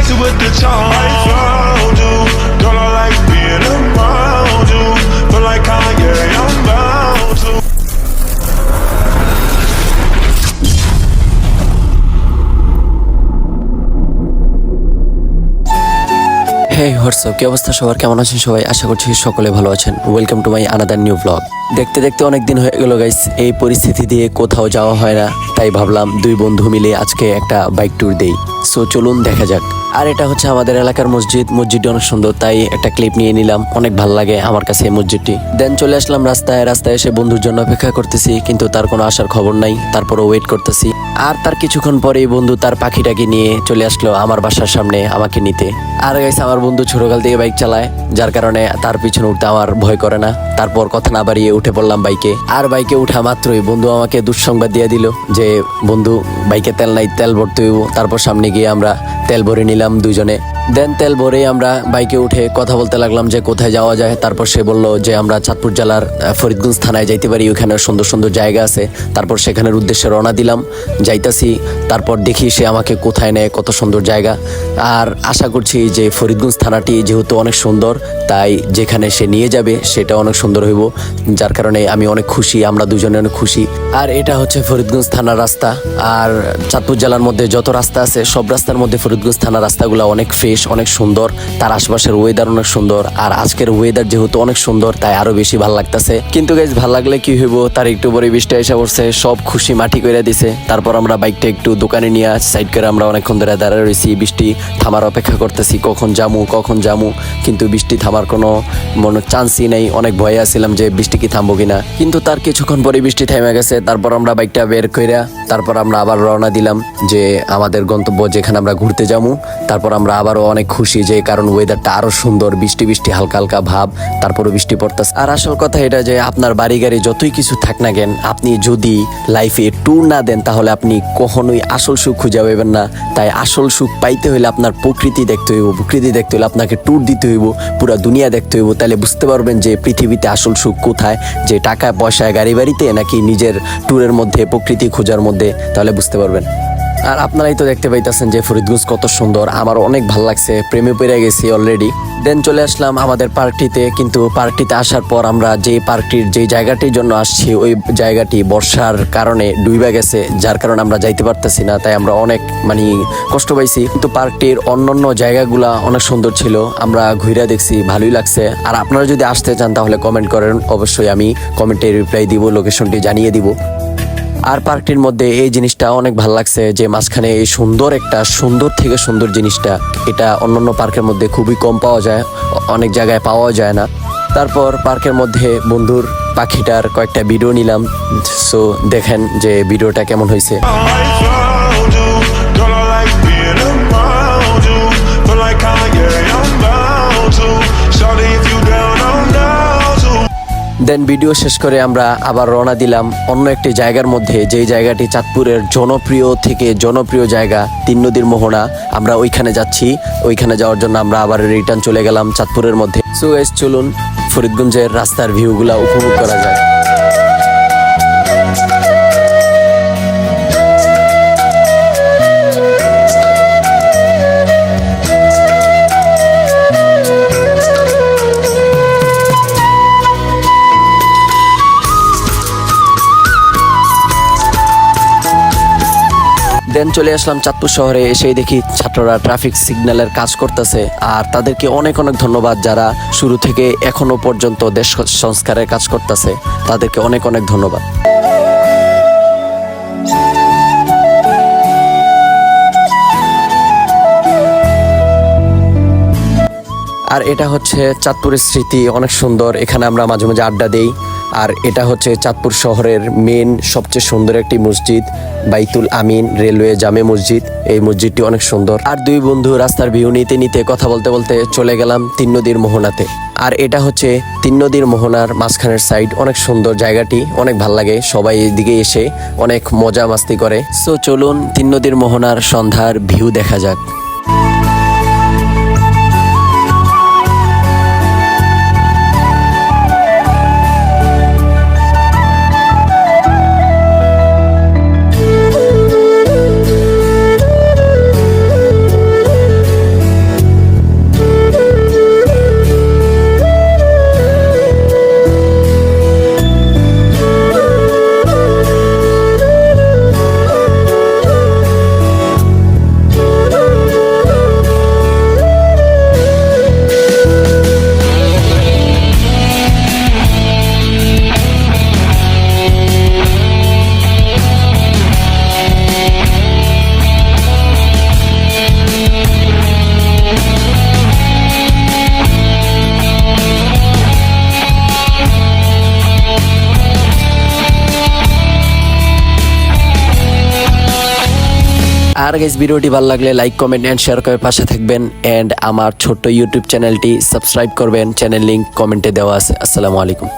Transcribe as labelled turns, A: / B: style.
A: sexy with the charm. I found you, girl. I like being around you. Feel like Kanye, I'm bound to.
B: Hey WhatsApp কি অবস্থা সবার কেমন আছেন সবাই আশা করছি সকলে ভালো আছেন welcome to my another new blog দেখতে দেখতে অনেক দিন হয়ে গেল গাইস এই পরিস্থিতি দিয়ে কোথাও যাওয়া হয় না তাই ভাবলাম দুই বন্ধু মিলে আজকে একটা বাইক ট্যুর দেই সো চলুন দেখা যাক আর এটা হচ্ছে আমাদের এলাকার মসজিদ। মসজিদটি অনেক সুন্দর, তাই একটা ক্লিপ নিয়ে নিলাম। অনেক ভালো লাগে আমার কাছে এই মসজিদটি। দেন চলে আসলাম রাস্তায়। রাস্তায় এসে বন্ধুর জন্য অপেক্ষা করতেছি, কিন্তু তার কোনো আসার খবর নাই। তারপরও ওয়েট করতেছি। আর তার কিছুক্ষণ পরেই বন্ধু তার পাখিটাকে নিয়ে চলে আসলো আমার বাসার সামনে আমাকে নিতে। আর গাইস আমার বন্ধু ছোটকাল থেকে বাইক চালায়, যার কারণে তার পিছনে উঠতে আমার ভয় করে না। তারপর কথা না বাড়িয়ে উঠে পড়লাম বাইকে আর বাইকে উঠা মাত্রই বন্ধু আমাকে দুঃসংবাদ দিয়ে দিল যে, বন্ধু বাইকে তেল নাই, তেল ভরতে হইব। তারপর সামনে গিয়ে আমরা তেল ভরে নিলাম দুজনে দেন তেল ভরে আমরা বাইকে উঠে কথা বলতে লাগলাম যে কোথায় যাওয়া যায়। তারপর সে বলল যে আমরা চাঁদপুর জেলার ফরিদগঞ্জ থানায় যাইতে পারি। ওখানে সুন্দর সুন্দর জায়গা আছে। তারপর সেখানের উদ্দেশ্যে রওনা দিলাম। যাইতাছি। তারপর দেখি সে আমাকে কোথায় নেয়, কত সুন্দর জায়গা। আর আশা করছি যে ফরিদগঞ্জ থানাটি যেহেতু অনেক সুন্দর তাই যেখানে সে নিয়ে যাবে সেটা অনেক সুন্দর হইব, যার কারণে আমি অনেক খুশি, আমরা দুজনে অনেক খুশি। আর এটা হচ্ছে ফরিদগঞ্জ থানার রাস্তা। আর চাঁদপুর জেলার মধ্যে যত রাস্তা আছে, সব রাস্তার মধ্যে ফরিদগঞ্জ থানার রাস্তাগুলো অনেক ফ্রেশ অনেক সুন্দর। তার আশপাশের ওয়েদার অনেক সুন্দর। আর আজকের ওয়েদার যেহেতু অনেক সুন্দর, তাই আরও বেশি ভালো লাগতেছে। কিন্তু গাইজ ভালো লাগলে কি হইব? তার একটু পরে বৃষ্টি এসে পড়ছে, সব খুশি মাটি করে দিছে। তারপর আমরা বাইকটা একটু দোকানে নিয়ে সাইড করে আমরা অনেকক্ষণ ধরে দাঁড়ায় রয়েছি বৃষ্টি থামার অপেক্ষা করতেছি, কখন জামু কখন জামু কিন্তু বৃষ্টি থামার কোনো মনে চান্সই নেই। অনেক ভয়ে আছিলাম যে বৃষ্টি কি থামবো কিনা। কিন্তু তার কিছুক্ষণ পরে বৃষ্টি থেমে গেছে। তারপর আমরা বাইকটা বের কইরা তারপর আমরা আবার রওনা দিলাম যে আমাদের গন্তব্য যেখানে আমরা ঘুরতে যাব তারপর আমরা আবারও অনেক খুশি যে কারণ ওয়েদারটা আরও সুন্দর, বৃষ্টি বৃষ্টি, হালকা হালকা ভাব তারপরে বৃষ্টি পড়তেছে। আর আসল কথা এটা যে আপনার বাড়ি গাড়ি যতই কিছু থাক না কেন, আপনি যদি লাইফে ট্যুর না দেন, তাহলে আপনি কখনোই আসল সুখ খুঁজে পাবেন না। তাই আসল সুখ পাইতে হলে আপনার প্রকৃতি দেখতে হইব, প্রকৃতি দেখতে হলে আপনাকে ট্যুর দিতে হইব। পুরো দুনিয়া দেখতে হইব, তাহলে বুঝতে পারবেন যে পৃথিবীতে আসল সুখ কোথায়? যে টাকা পয়সায় গাড়ি বাড়িতে নাকি নিজের ট্যুরের মধ্যে, প্রকৃতি খোঁজার মধ্যে? তাহলে বুঝতে পারবেন। আর আপনারাই তো দেখতে পাইতেছেন যে ফরিদগঞ্জ কত সুন্দর, আমার অনেক ভালো লাগছে, প্রেমে পেরে গেছি অলরেডি দেন চলে আসলাম আমাদের পার্কটিতে, কিন্তু পার্কটিতে আসার পর আমরা যে পার্কটির, যে জায়গাটির জন্য আসছি, ওই জায়গাটি বর্ষার কারণে ডুইবা গেছে, যার কারণে আমরা যাইতে পারতেছি না, তাই আমরা অনেক মানে কষ্ট পাইছি। কিন্তু পার্কটির অন্যান্য জায়গাগুলা অনেক সুন্দর ছিল, আমরা ঘুরে দেখছি, ভালোই লাগছে। আর আপনারা যদি আসতে চান তাহলে কমেন্ট করেন, অবশ্যই আমি কমেন্টে রিপ্লাই দিব লোকেশনটি জানিয়ে দিব। আর পার্কটির মধ্যে এই জিনিসটা অনেক ভালো লাগছে যে মাঝখানে এই সুন্দর একটা সুন্দর থেকে সুন্দর জিনিসটা, এটা অন্যান্য পার্কের মধ্যে খুবই কম পাওয়া যায়, অনেক জায়গায় পাওয়া যায় না। তারপর পার্কের মধ্যে বন্ধুর, পাখিটার কয়েকটা ভিডিও নিলাম। সো দেখেন যে ভিডিওটা কেমন হয়েছে। দেন ভিডিও শেষ করে আমরা আবার রওনা দিলাম অন্য একটি জায়গার মধ্যে, যেই জায়গাটি চাঁদপুরের জনপ্রিয় থেকে জনপ্রিয় জায়গা, তিন নদীর মোহনা। আমরা ওইখানে যাচ্ছি, ওইখানে যাওয়ার জন্য আমরা আবার রিটার্ন চলে গেলাম চাঁদপুরের মধ্যে। সো এস চলুন ফরিদগঞ্জের রাস্তার ভিউগুলা উপভোগ করা যায় দেন চলে আসলাম চাঁদপুর শহরে এসেই দেখি ছাত্ররা ট্রাফিক সিগন্যালের কাজ করতেছে। আর তাদেরকে অনেক অনেক ধন্যবাদ যারা শুরু থেকে এখনও পর্যন্ত দেশ সংস্কারের কাজ করতেছে। তাদেরকে অনেক অনেক ধন্যবাদ। আর এটা হচ্ছে চাঁদপুরের স্মৃতি। অনেক সুন্দর। এখানে আমরা মাঝে মাঝে আড্ডা দেই। আর এটা হচ্ছে চাঁদপুর শহরের মেন সবচেয়ে সুন্দর একটি মসজিদ, বাইতুল আমিন রেলওয়ে জামে মসজিদ। এই মসজিদটি অনেক সুন্দর। আর দুই বন্ধু রাস্তার ভিউ নিতে নিতে কথা বলতে বলতে চলে গেলাম তিন নদীর মোহনাতে। আর এটা হচ্ছে তিন নদীর মোহনার মাঝখানের সাইড অনেক সুন্দর জায়গাটি, অনেক ভালো লাগে। সবাই এদিকে এসে অনেক মজা মাস্তি করে। সো চলুন তিন নদীর মোহনার সন্ধ্যার ভিউ দেখা যাক। আর গাইজ ভিডিওটি ভালো লাগলে লাইক কমেন্ট অ্যান্ড শেয়ার করে পাশে থাকবেন অ্যান্ড আমার ছোট্ট ইউটিউব চ্যানেলটি সাবস্ক্রাইব করবেন। চ্যানেল লিঙ্ক কমেন্টে দেওয়া আছে। আসসালামু আলাইকুম।